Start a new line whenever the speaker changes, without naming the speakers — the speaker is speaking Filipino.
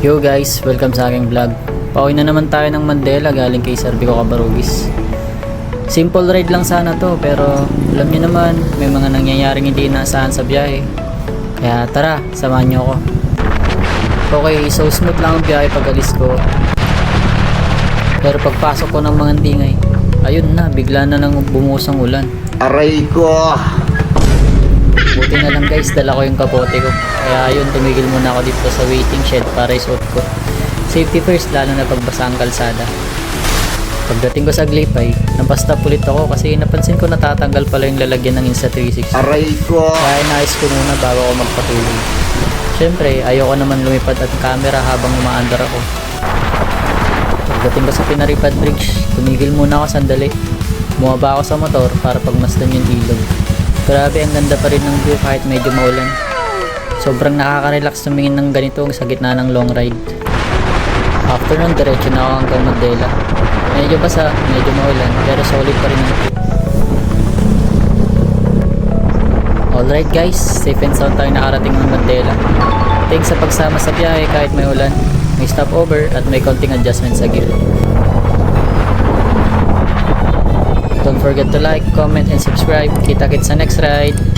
Yo guys, welcome sa aking vlog. Pauwi na naman tayo ng Mandela galing kay Serbico Cabarugis. Simple ride lang sana to pero alam niyo naman may mga nangyayaring hindi inaasahan sa biyahe. Kaya tara, samahan niyo ako. Okay, so smooth lang ang biyahe pag alis ko. Pero pagpasok ko ng mga dingay, ayun na, bigla na lang bumuhos ang ulan.
Aray ko!
Lang guys, dala ko yung kapote ko. Kaya yun, tumigil muna ako dito sa waiting shed para isuot ko. Safety first, lalo na pagbasa ang kalsada. Pagdating ko sa Glipay, napastop ulit ako kasi napansin ko natatanggal pala yung lalagyan ng Insta360.
Aray ko!
Kaya inayos ko muna bago ako magpatuloy. Siyempre, ayoko naman lumipad at camera habang umaandar ako. Pagdating ko sa Pinaripad Bridge, tumigil muna ako sandali. Bumaba ako sa motor para pagmasdan yung ilog. Grabe, ang ganda pa rin ng view kahit medyo maulan. Sobrang nakaka-relax tumingin ng ganito sa gitna ng long ride. After nun, diretso na ako hanggang Mandela. Medyo basa, medyo maulan, pero solid pa rin ang trip. Alright guys, safe and sound tayo nakarating ng Mandela. Thanks sa pagsama sa biyahe kahit may ulan, may stopover at may konting adjustment sa gear. Don't forget to like, comment, and subscribe. Kita-kits sa next ride.